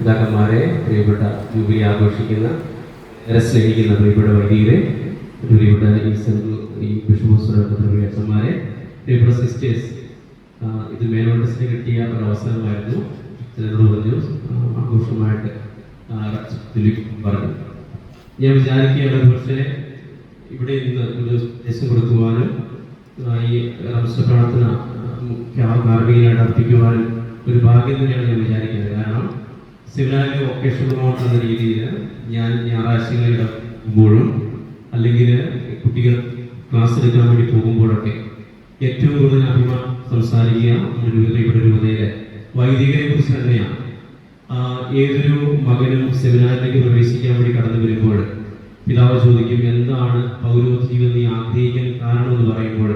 പിതാക്കന്മാരെ പ്രിയപ്പെട്ട ജൂബിലി ആഘോഷിക്കുന്ന ഏറെ സ്നേഹിക്കുന്ന പ്രിയപ്പെട്ട വൈദികരെ പ്രിയപ്പെട്ട ഈ സെൻട്രൽ ഈ ബിഷപ്പ് അച്ഛന്മാരെ പ്രിയപ്പെട്ട സിസ്റ്റേഴ്സ് ഇത് മേനോണ്ടസിന് കിട്ടിയ ഒരു അവസരമായിരുന്നു ചിലരോട് പറഞ്ഞു ആഘോഷമായിട്ട് ദിലീപ് പറഞ്ഞു. ഞാൻ വിചാരിക്കുകയാണ് പക്ഷേ ഇവിടെ ഇന്ന് ഒരു ദേശം കൊടുക്കുവാനും ഈ റംസ പ്രാർത്ഥന കാർമികനായിട്ട് അർപ്പിക്കുവാനും ഒരു ഭാഗ്യം തന്നെയാണ് ഞാൻ വിചാരിക്കുന്നത്. കാരണം സിവിലാരി വൊക്കേഷണൽ മോഡ് എന്ന രീതിയിൽ ഞാൻ ഞായറാഴ്ചകളിൽ ഇടുമ്പോഴും അല്ലെങ്കിൽ കുട്ടികൾ ക്ലാസ് എടുക്കാൻ വേണ്ടി പോകുമ്പോഴൊക്കെ ഏറ്റവും കൂടുതൽ അഭിമാനം സംസാരിക്കുക ഇവിടെ രൂപതയിലെ വൈദികരെ കുറിച്ച് തന്നെയാണ്. ഏതൊരു മകനും സെമിനാറിലേക്ക് പ്രവേശിക്കാൻ വേണ്ടി കടന്നു വരുമ്പോൾ പിതാവ് ചോദിക്കും എന്താണ് പൗരോഹിത്യ ജീവിതം നീ ആഗ്രഹിക്കാൻ കാരണം? എന്ന് പറയുമ്പോൾ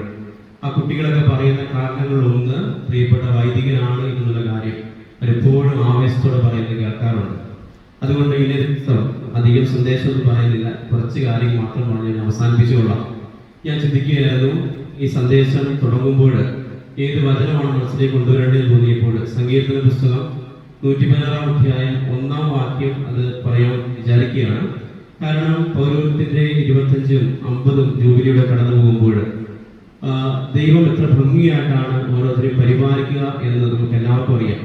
ആ കുട്ടികളൊക്കെ പറയുന്ന കാരണങ്ങളിലൊന്ന് പ്രിയപ്പെട്ട വൈദികനാണ് അവരെപ്പോഴും ആവേശത്തോടെ പറയുന്നത് കേൾക്കാറുണ്ട്. അതുകൊണ്ട് ഈ ദിവസം അധികം സന്ദേശം പറയുന്നില്ല. കുറച്ച് കാര്യങ്ങൾ മാത്രമാണ് ഞാൻ അവസാനിപ്പിച്ചുകൊള്ളാം ഞാൻ ചിന്തിക്കുകയായിരുന്നു ഈ സന്ദേശം തുടങ്ങുമ്പോൾ ഏത് വചനമാണ് മനസ്സിലേക്ക് കൊണ്ടുവരേണ്ടത് തോന്നിയപ്പോൾ സങ്കീർത്തന പുസ്തകം നൂറ്റി പതിനാറാം അധ്യായം ഒന്നാം വാക്യം അത് പറയാൻ വിചാരിക്കുകയാണ്. കാരണം പൗരത്തിന്റെ ഇരുപത്തഞ്ചും അമ്പതും ജൂബിലിയുടെ കടന്നു പോകുമ്പോൾ ദൈവം എത്ര ഭംഗിയായിട്ടാണ് ഓരോരുത്തരെയും പരിപാലിക്കുക എന്ന് നമുക്ക് എല്ലാവർക്കും അറിയാം.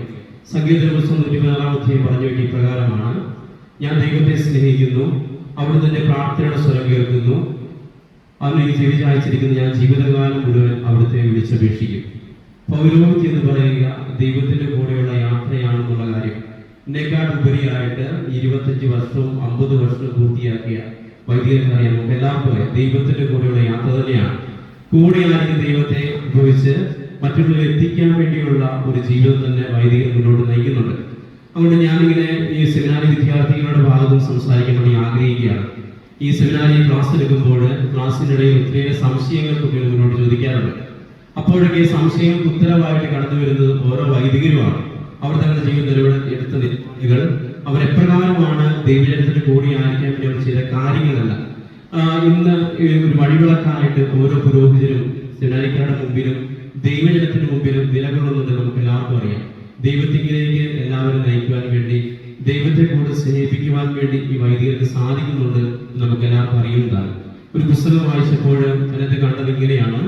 സംഗീത ദിവസം നൂറ്റി പതിനാറാം അധ്യായം പറഞ്ഞു വെക്കിയ പ്രകാരമാണ്. ഞാൻ ദൈവത്തെ സ്നേഹിക്കുന്നു. അവിടുന്ന് എന്റെ പ്രാർത്ഥനയുടെ സ്വരം കേൾക്കുന്നു. അവനെനിക്ക് ഈ ചെവി ചായച്ചിരിക്കുന്ന. ഞാൻ ജീവിതകാലം മുഴുവൻ അവിടുത്തെ വിളിച്ചപേക്ഷിക്കും. പൗരോഹിത്യം എന്ന് പറയുക ദൈവത്തിന്റെ കൂടെയുള്ള യാത്രയാണെന്നുള്ള കാര്യം. എന്നെക്കാൾ ഉപരിയായിട്ട് ഇരുപത്തഞ്ച് വർഷവും അമ്പത് വർഷവും പൂർത്തിയാക്കിയ വൈദികർക്കറിയാം നമുക്ക് എല്ലാവർക്കും ദൈവത്തിന്റെ കൂടെയുള്ള യാത്ര തന്നെയാണ്. കൂടെയായിരിക്കും ദൈവത്തെ ഉപയോഗിച്ച് മറ്റുള്ളവരെ എത്തിക്കാൻ വേണ്ടിയുള്ള ഒരു ജീവിതം തന്നെ വൈദികർ മുന്നോട്ട് നയിക്കുന്നുണ്ട്. അതുകൊണ്ട് ഞാനിങ്ങനെ ഈ സെമിനാരി വിദ്യാർത്ഥികളുടെ ഭാഗത്തും സംസാരിക്കാൻ ആഗ്രഹിക്കുകയാണ്. ഈ സെമിനാരി ക്ലാസ് എടുക്കുമ്പോൾ ക്ലാസ്സിനിടയിൽ ഒത്തിരിയേറെ സംശയങ്ങൾ കുട്ടികൾ മുന്നോട്ട് ചോദിക്കാറുണ്ട്. അപ്പോഴൊക്കെ സംശയങ്ങൾക്ക് ഉത്തരവായിട്ട് കടന്നു വരുന്നത് ഓരോ വൈദികരുമാണ്. അവർ തങ്ങളുടെ ജീവിത നിലവിൽ എടുത്ത നിലകൾ അവരെപ്രകാരമാണ് ദൈവജനത്തിന് കൂടിയായിരിക്കാൻ വേണ്ടി അവർ കാര്യങ്ങളല്ല. ഇന്ന് ഒരു വഴിവിളക്കായിട്ട് ഓരോ പുരോഹിതരും സെമിനാരിക്കാരുടെ മുമ്പിലും ദൈവജനത്തിന് മുമ്പിൽ നിലകൊള്ളുന്നത് നമുക്ക് എല്ലാവർക്കും അറിയാം. ദൈവത്തിങ്കിലേക്ക് എല്ലാവരും നയിക്കുവാൻ വേണ്ടി ദൈവത്തെ കൂടെ സ്നേഹിപ്പിക്കുവാൻ വേണ്ടി ഈ വൈദികർക്ക് സാധിക്കുന്നുണ്ട് നമുക്ക് എല്ലാവർക്കും അറിയുന്നതാണ്. ഒരു പുസ്തകം വായിച്ചപ്പോൾ അതിനകത്ത് കണ്ടത് ഇങ്ങനെയാണ്.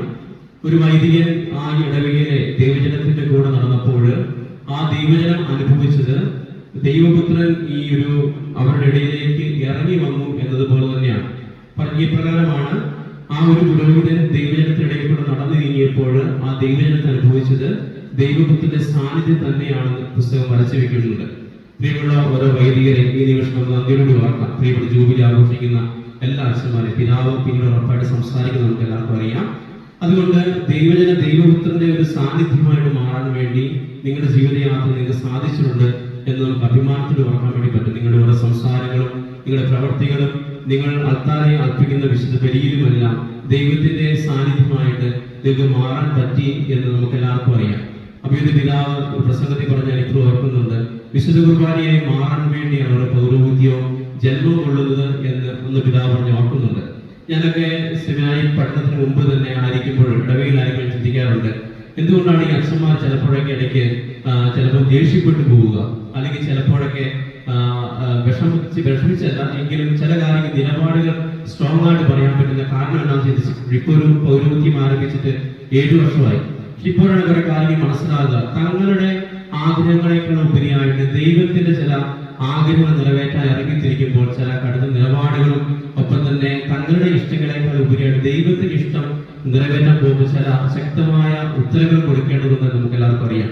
ഒരു വൈദികൻ ആ ഇടവകയിലെ ദൈവജനത്തിന്റെ കൂടെ നടന്നപ്പോൾ ആ ദൈവജനം അനുഭവിച്ചത് ദൈവപുത്രൻ ഈ ഒരു അവരുടെ ഇടയിലേക്ക് ഇറങ്ങി വന്നു എന്നതുപോലെ തന്നെയാണ്. ഈ പ്രകാരമാണ് ആ ഒരു പുരോഹിതൻ കൂടെ നടന്നു ആ ദൈവജനത്തെ അനുഭവിച്ചത് ദൈവപുത്രന്റെ സാന്നിധ്യം തന്നെയാണെന്ന് പുസ്തകം വരച്ചു വെക്കുന്നുണ്ട്. പ്രിയമുള്ള ഓരോ വൈദികരെ ഈ നിമിഷം നന്ദിയോട് ഓർക്കാം പ്രിയപ്പെട്ട ജൂബിലി ആഘോഷിക്കുന്ന എല്ലാ അച്ഛന്മാരെയും പിതാവ് പിന്നീട് ഉറപ്പായിട്ട് സംസാരിക്കുന്നത് നമുക്ക് എല്ലാവർക്കും അറിയാം. അതുകൊണ്ട് ദൈവജന ദൈവപുത്രന്റെ ഒരു സാന്നിധ്യമായിട്ട് മാറാൻ വേണ്ടി നിങ്ങളുടെ ജീവിതയാത്ര നിങ്ങൾക്ക് സാധിച്ചിട്ടുണ്ട് എന്ന് നമുക്ക് അഭിമാനത്തോട് ഓർക്കാൻ വേണ്ടി പറ്റും. നിങ്ങളുടെ ഓരോ സംസാരങ്ങളും നിങ്ങളുടെ പ്രവർത്തികളും നിങ്ങൾ അൾത്താരെ അർപ്പിക്കുന്ന വിശുദ്ധ ബലിയിലുമെല്ലാം ദൈവത്തിന്റെ സാന്നിധ്യമായിട്ട് നിങ്ങൾക്ക് മാറാൻ പറ്റി എന്ന് നമുക്ക് എല്ലാവർക്കും അറിയാം. അപ്പൊ ഇത് പിതാവ് പ്രസംഗത്തിൽ പറഞ്ഞാൽ എനിക്ക് ഓർക്കുന്നുണ്ട്. വിശുദ്ധ കുർബാനയായി മാറാൻ വേണ്ടിയാണ് അവരുടെ പൗരോഹിത്യോ ജന്മം കൊള്ളുന്നത് എന്ന് ഒന്ന് പിതാവ് പറഞ്ഞ് ഓർക്കുന്നുണ്ട്. ഞാനൊക്കെ സെമിനാരി പഠനത്തിന് മുമ്പ് തന്നെ ആയിരിക്കുമ്പോഴും ഇടവയിലായിരിക്കും ചിന്തിക്കാറുണ്ട്. എന്തുകൊണ്ടാണ് ഈ അച്ഛന്മാർ ചിലപ്പോഴൊക്കെ ഇടയ്ക്ക് ചിലപ്പോൾ ദേഷ്യപ്പെട്ടു പോവുക? അല്ലെങ്കിൽ ചിലപ്പോഴൊക്കെ വിഷമിച്ച് വിഷമിച്ചല്ല. എങ്കിലും ചില കാര്യങ്ങൾ നിലപാടുകൾ സ്ട്രോങ് ആയിട്ട് പറയാൻ പറ്റുന്ന കാരണം എന്താണെന്ന് ചിന്തിച്ചിട്ടുണ്ട് ഇപ്പോൾ ഒരു പൗരോഹിത്യം ആരംഭിച്ചിട്ട് ഏഴു വർഷമായി. ഇപ്പോഴാണ് കുറെ കാര്യങ്ങൾ മനസ്സിലാകുക. തങ്ങളുടെ ആഗ്രഹങ്ങളെക്കാൾ ഉപരിയായിട്ട് ദൈവത്തിന്റെ ചില ആഗ്രഹങ്ങൾ നിറവേറ്റാൻ ഇറങ്ങിത്തിരിക്കുമ്പോൾ ചില കടുത്ത നിലപാടുകളും ഒപ്പം തന്നെ തങ്ങളുടെ ഇഷ്ടങ്ങളെക്കാൾ ഉപരിയായിട്ട് ദൈവത്തിന്റെ ഇഷ്ടം നിറവേറ്റാൻ പോകുമ്പോൾ ചില ശക്തമായ ഉത്തരങ്ങൾ കൊടുക്കേണ്ടതെന്ന് നമുക്ക് എല്ലാവർക്കും അറിയാം.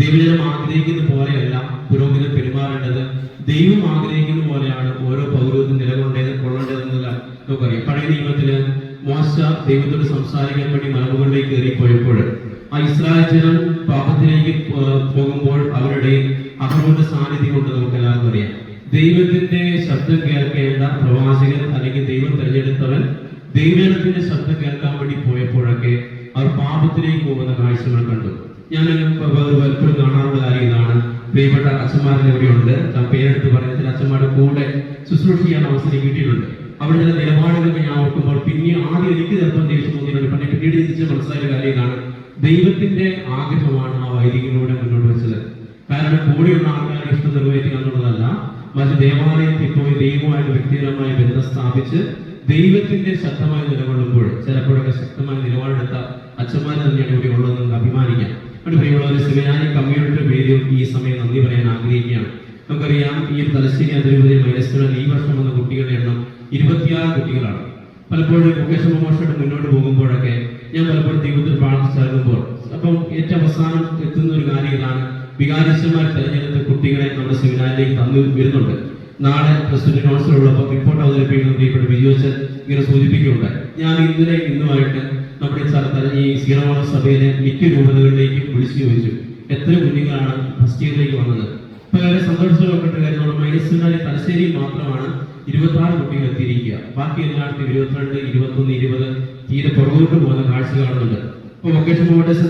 ദൈവജനം ആഗ്രഹിക്കുന്ന പോലെയല്ല പുരോഹിതൻ പെരുമാറേണ്ടത്. ദൈവം ആഗ്രഹിക്കുന്ന പോലെയാണ് ഓരോ പൗരവും നിലകൊണ്ടേ കൊള്ളേണ്ടതെന്നല്ല നമുക്കറിയാം പഴയ നിയമത്തിൽ മോശ ദൈവത്തോട് സംസാരിക്കാൻ വേണ്ടി മലമുകളിലേക്ക് കയറിപ്പോയപ്പോൾ ആ ഇസ്രായേൽ ജനം പാപത്തിലേക്ക് പോകുമ്പോൾ അവരുടെ അഹമ്മന്റെ സാന്നിധ്യം കൊണ്ട് നമുക്ക് എല്ലാവർക്കും അറിയാം. ദൈവത്തിന്റെ ശബ്ദം കേൾക്കേണ്ട പ്രവാചകൻ അല്ലെങ്കിൽ ദൈവം തിരഞ്ഞെടുത്തവൻ ദൈവത്തിന്റെ ശബ്ദം കേൾക്കാൻ വേണ്ടി പോയപ്പോഴൊക്കെ പാപത്തിലേക്ക് പോകുന്ന കാഴ്ചകൾ കണ്ടു. ഞാൻ പലപ്പോഴും കാണാറുള്ള പ്രിയപ്പെട്ട അച്ഛന്മാരുടെ ഇവിടെ ഉണ്ട് ഞാൻ പേരെടുത്ത് പറയുന്നതിൽ അച്ഛന്മാരുടെ കൂടെ ശുശ്രൂഷ ചെയ്യാൻ അവസരം കിട്ടിയിട്ടുണ്ട്. അവിടെ ചില നിലപാടുകളൊക്കെ ഞാൻ ഓർക്കുമ്പോൾ പിന്നെ ആദ്യം എനിക്ക് ചിലപ്പോൾ ദേഷ്യം തോന്നിയിട്ടുണ്ട്. പിന്നെ പിന്നീട് തിരിച്ച് മനസ്സിലായ കാര്യം ദൈവത്തിന്റെ ആഗ്രഹമാണ് ആ വൈദികളിലൂടെ മുന്നോട്ട് വെച്ചത്. കാരണം കൂടെയുള്ള ആൾക്കാരുടെ ഇഷ്ടം നിറവേറ്റുക എന്നുള്ളതല്ല. മറ്റു ദേവാലയത്തിൽ പോയി ദൈവമായിട്ട് വ്യക്തിപരമായ ബന്ധം സ്ഥാപിച്ച് ദൈവത്തിന്റെ ശക്തമായി നിലകൊള്ളുമ്പോൾ ചിലപ്പോഴൊക്കെ ശക്തമായ നിലപാടെടുത്ത അച്ഛന്മാർ തന്നെയാണ് ഇവിടെ ഉള്ളതെന്ന് അഭിമാനിക്കാം. അവിടെ പ്രിയമുള്ളവർ സെമിനാരി കമ്മ്യൂണിറ്റി പേരും ഈ സമയം നന്ദി പറയാൻ ആഗ്രഹിക്കുകയാണ്. നമുക്കറിയാം ഈ ഒരു തലശ്ശേരി അതിരൂപതയിൽ മൈനസ്റ്റുകളിൽ ഈ വർഷം വന്ന കുട്ടികളുടെ എണ്ണം ഇരുപത്തിയാറ് കുട്ടികളാണ്. പലപ്പോഴും മുകേഷ് മോശമായിട്ട് മുന്നോട്ട് പോകുമ്പോഴൊക്കെ ഞാൻ പലപ്പോഴും ദൈവത്തിൽ പ്രാർത്ഥിച്ചിറങ്ങുമ്പോൾ അപ്പം ഏറ്റവും അവസാനം എത്തുന്ന ഒരു കാര്യം ഇതാണ്. വികാരിച്ചന്മാർ തെരഞ്ഞെടുത്ത കുട്ടികളെ നമ്മുടെ സെമിനാരിലേക്ക് തന്നു വരുന്നുണ്ട്. നാളെ പ്രസിഡന്റ് കൗൺസിലുള്ളപ്പോൾ റിപ്പോർട്ട് അവതരിപ്പിക്കുന്ന പ്രിയപ്പെട്ട വിജയോച്ചൻ ഇങ്ങനെ സൂചിപ്പിക്കുകയുണ്ടായി ഞാൻ ഇന്നലെ ഇന്നുമായിട്ട് നമ്മുടെ സ്ഥലത്ത് ഈ സീറോമണ സഭയിലെ മിക്ക രൂപതകളിലേക്കും വിളിച്ചു ചോദിച്ചു എത്ര കുഞ്ഞുങ്ങളാണ് ഫസ്റ്റ് ഇയറിലേക്ക് വന്നത്? ഇപ്പൊ വളരെ സന്തോഷത്തോടെ കാര്യം നമ്മുടെ മൈനസ് തലശ്ശേരി മാത്രമാണ് ഇരുപത്തി ആറ് കുട്ടികൾ എത്തിയിരിക്കുക. ബാക്കി എല്ലായിടത്തും ഇരുപത്തിരണ്ട് ഇരുപത്തൊന്ന് ഇരുപത് തീരെ പുറകോട്ട് പോകുന്ന കാഴ്ച കാണുന്നുണ്ട് ഇപ്പൊ വൊക്കേഷൻ ഫൗണ്ടേഷൻ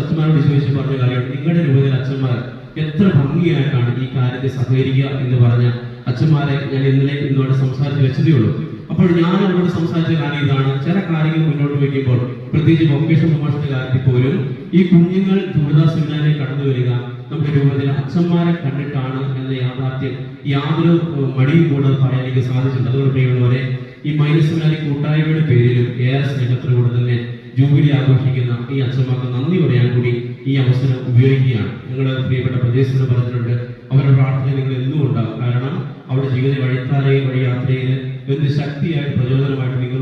അച്ഛന്മാരോട് ചോദിച്ച് പറഞ്ഞ കാര്യം നിങ്ങളുടെ രൂപതയിൽ അച്ഛന്മാർ എത്ര ഭംഗിയായിട്ടാണ് ഈ കാര്യത്തെ സഹകരിക്കുക എന്ന് പറഞ്ഞ അച്ഛന്മാരെ ഞാൻ ഇന്നലെ ഇന്നോട് സംസാരിച്ച് വെച്ചതേ ഉള്ളൂ. അപ്പോൾ ഞാൻ അവരോട് സംസാരിച്ച കാര്യം ഇതാണ്. ചില കാര്യങ്ങൾ മുന്നോട്ട് വയ്ക്കുമ്പോൾ പ്രത്യേകിച്ച് വൊക്കേഷൻ പ്രമോഷന്റെ കാര്യത്തിൽ പോലും ഈ കുഞ്ഞുങ്ങൾ ദുരിതാസ് സെമിനാരിൽ കടന്നു വരിക നമ്മുടെ രൂപത്തിൽ അച്ഛന്മാരെ കണ്ടിട്ടാണ് എന്ന യാഥാർത്ഥ്യം യാതൊരു മടിയും കൂടാതെ പറയാൻ എനിക്ക് സാധിച്ചിട്ടുണ്ട്. അതുകൊണ്ട് പ്രിയമുള്ളവരെ ഈ മൈനസ് സെമിനാരി കൂട്ടായ്മയുടെ പേരിലും ഏറെ സ്നേഹത്തിലൂടെ തന്നെ ജൂബിലി ആഘോഷിക്കുന്ന ഈ അച്ഛന്മാർക്ക് നന്ദി പറയാൻ കൂടി ഈ അവസരം ഉപയോഗിക്കുകയാണ്. നിങ്ങൾ പ്രിയപ്പെട്ട പ്രദേശത്തിന് പറഞ്ഞിട്ടുണ്ട് അവരുടെ പ്രാർത്ഥന നിങ്ങൾ എന്നും കാരണം അവരുടെ ജീവിത വഴിത്താരയിൽ വഴി യാത്രയിൽ എന്ത് ശക്തിയായിട്ട് പ്രചോദനമായിട്ട് ഞങ്ങൾക്ക്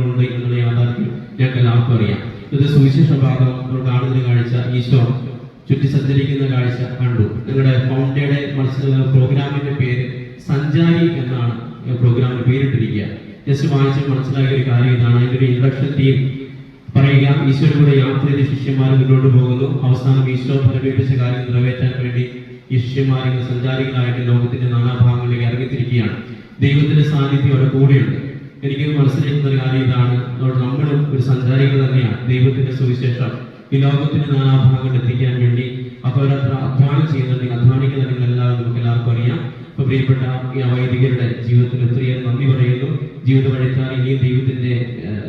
എല്ലാവർക്കും അറിയാം ഇത് സുവിശേഷ ഭാഗം നമ്മൾ കാണുന്ന കാഴ്ച ഈശോ ചുറ്റി സഞ്ചരിക്കുന്ന കാഴ്ച കണ്ടു. നിങ്ങളുടെ ഫൗണ്ടയുടെ മത്സര പ്രോഗ്രാമിന്റെ പേര് സഞ്ചാരി എന്നാണ് പ്രോഗ്രാമിന് പേരിട്ടിരിക്കുക. ജസ്റ്റ് വായിച്ച് മനസ്സിലാക്കിയ ഒരു കാര്യം ഇതാണ്. അതിന്റെ ഒരു ഇൻട്രഡക്ഷൻ ടീം പറയുക ഈശോയുടെ കൂടെ യാത്ര ശിഷ്യന്മാർ മുന്നോട്ട് പോകുന്നു. അവസാനം ഈശോ ഫലമേൽപ്പിച്ച കാര്യം നിറവേറ്റാൻ വേണ്ടി ഈ ശിഷ്യന്മാർ ഇന്ന് സഞ്ചാരികളായിട്ട് ലോകത്തിന്റെ നാനാഭാഗങ്ങളിലേക്ക് ഇറങ്ങിത്തിരിക്കുകയാണ്. ദൈവത്തിന്റെ സാന്നിധ്യം അവിടെ കൂടെയുണ്ട്. എനിക്ക് മനസ്സിലാക്കുന്ന കാര്യം ഇതാണ്. നമ്മളും ഒരു സഞ്ചാരികൾ തന്നെയാണ്. ദൈവത്തിന്റെ സുവിശേഷം ഈ ലോകത്തിന്റെ നാനാഭാഗങ്ങൾ എത്തിക്കാൻ വേണ്ടി അപ്പോൾ അവരത്ര അധ്വാനം ചെയ്യുന്നുണ്ടെങ്കിൽ അധ്വാനിക്കുന്ന നിങ്ങൾ എല്ലാവരും നമുക്ക് എല്ലാവർക്കും അറിയാം. അപ്പൊ പ്രിയപ്പെട്ട ഈ വൈദികരുടെ ജീവിതത്തിൽ ഒത്തിരിയേറെ നന്ദി പറയുന്നു. ജീവിത വഴിത്താൽ ഇനിയും ദൈവത്തിന്റെ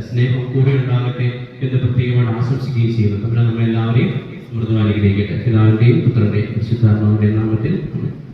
സ്നേഹം കൂടെ ഉണ്ടാകട്ടെ എന്ന് പ്രത്യേകമായിട്ട് ആശംസിക്കുകയും ചെയ്യുന്നു. നമ്മൾ നമ്മളെല്ലാവരെയും മൃദുവാനുഗ്രഹിക്കട്ടെ പിതാവിന്റെയും പുത്രന്റെയും വിശുദ്ധാത്മാവിന്റെയും നാമത്തിൽ.